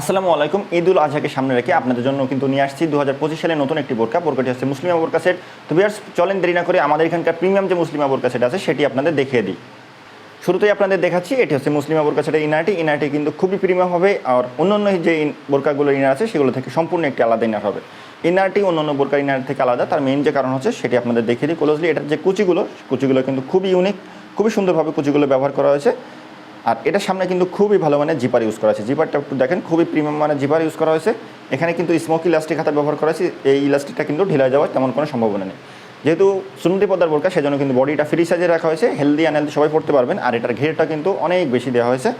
আসসালামু আলাইকুম ঈদুল আজহাকে সামনে রেখে আপনাদের জন্য কিন্তু নিয়ে আসছি দু হাজার পঁচিশ সালে নতুন একটি বোরকা। বোরকাটি হচ্ছে মুসলিমা বোরকা সেট তো বিয়ার্স চলেন দেরি না করে আমাদের এখানকার প্রিমিয়াম যে মুসলিমা বোরকা সেট আছে, সেটি আপনাদের দেখিয়ে দিই। শুরুতেই আপনাদের দেখাচ্ছি, এটি হচ্ছে মুসলিমা বোরকা সেটের ইনারটি। ইনারটি কিন্তু খুবই প্রিমিয়াম হবে, আর অন্যান্য যে বোরকাগুলো ইনার আছে, সেগুলো থেকে সম্পূর্ণ একটি আলাদা ইনার হবে। ইনারটি অন্যান্য বোরকার ইনার থেকে আলাদা, তার মেইন যে কারণ হচ্ছে, সেটি আপনাদের দেখিয়ে দিই ক্লোজলি এটার যে কুচিগুলো কুচিগুলো কিন্তু খুবই ইউনিক খুবই সুন্দরভাবে কুচিগুলো ব্যবহার করা হয়েছে। আর এটার সামনে কিন্তু খুবই ভালো মানের জিপার ইউজ করা হয়েছে জিপারটা একটু দেখেন, খুবই প্রিমিয়াম মানের জিপার ইউজ করা হয়েছে। এখানে কিন্তু স্মোক ইলাস্টিক হাতা ব্যবহার করা হয়েছে। এই ইলাস্টিকটা কিন্তু ঢিলা যাওয়ার তেমন কোনো সম্ভাবনা নেই। যেহেতু সুন্নতি পদার বোরকা, সেজন্য কিন্তু বডিটা ফ্রি সাইজে রাখা হয়েছে। হেলদি আনহেলদি সবাই পড়তে পারবেন। আর এটার ঘেরটা কিন্তু অনেক বেশি দেওয়া হয়েছে।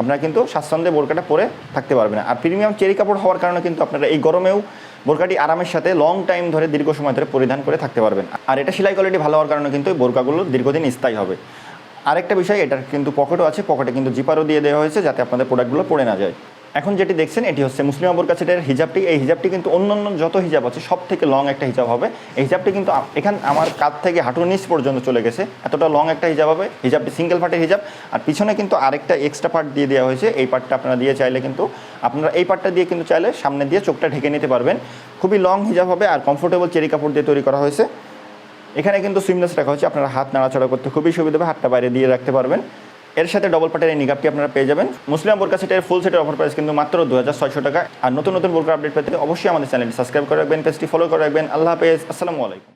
আপনারা কিন্তু স্বাচ্ছন্দ্যে বোরকাটা পরে থাকতে পারবেন। আর প্রিমিয়াম চেরি কাপড় হওয়ার কারণে কিন্তু আপনারা এই গরমেও বোরকাটি আরামের সাথে লং টাইম ধরে দীর্ঘ সময় ধরে পরিধান করে থাকতে পারবেন। আর এটা সেলাই কোয়ালিটি ভালো হওয়ার কারণে কিন্তু এই বোরকাগুলো দীর্ঘদিন স্থায়ী হবে। আরেকটা বিষয়, এটার কিন্তু পকেটও আছে, পকেটে কিন্তু জিপারও দিয়ে দেওয়া হয়েছে যাতে আপনাদের প্রোডাক্টগুলো পড়ে না যায়। এখন যেটি দেখছেন, এটি হচ্ছে মুসলিম আবুর কাছে এটার হিজাবটি। এই হিজাবটি কিন্তু অন্য অন্য যত হিজাব আছে সব থেকে লং একটা হিজাব হবে। এই হিজাবটি কিন্তু এখান আমার কাত থেকে হাঁটুর নিচ পর্যন্ত চলে গেছে। এতটা লং একটা হিজাব হবে। হিজাবটি সিঙ্গেল পার্টের হিজাব। আর পিছনে কিন্তু আরেকটা এক্সট্রা পার্ট দিয়ে দেওয়া হয়েছে। এই পার্টটা আপনারা দিয়ে চাইলে কিন্তু, আপনারা এই পার্টটা দিয়ে কিন্তু চাইলে সামনে দিয়ে চোখটা ঢেকে নিতে পারবেন। খুবই লং হিজাব হবে আর কমফোর্টেবল চেরি কাপড় দিয়ে তৈরি করা হয়েছে। এখানে কিন্তু সুইমলেস রাখা হচ্ছে, আপনারা হাত নাড়াচাড়া করতে খুবই সুবিধা হবে, হাতটা বাইরে দিয়ে রাখতে পারবেন। এর সাথে ডবল পাটের এই নিকাপটি আপনারা পেয়ে যাবেন। মুসলিম বোরকা সেটের ফুল সেটের অফার প্রাইস কিন্তু মাত্র দু হাজার ছয়শো টাকা। আর নতুন নতুন বোরকা আপডেট পেতে অবশ্যই আমাদের চ্যানেলটি সাবস্ক্রাইব করে রাখবেন পেজটি ফলো করে রাখবেন। আল্লাহ হাফেজ, আসসালামু আলাইকুম।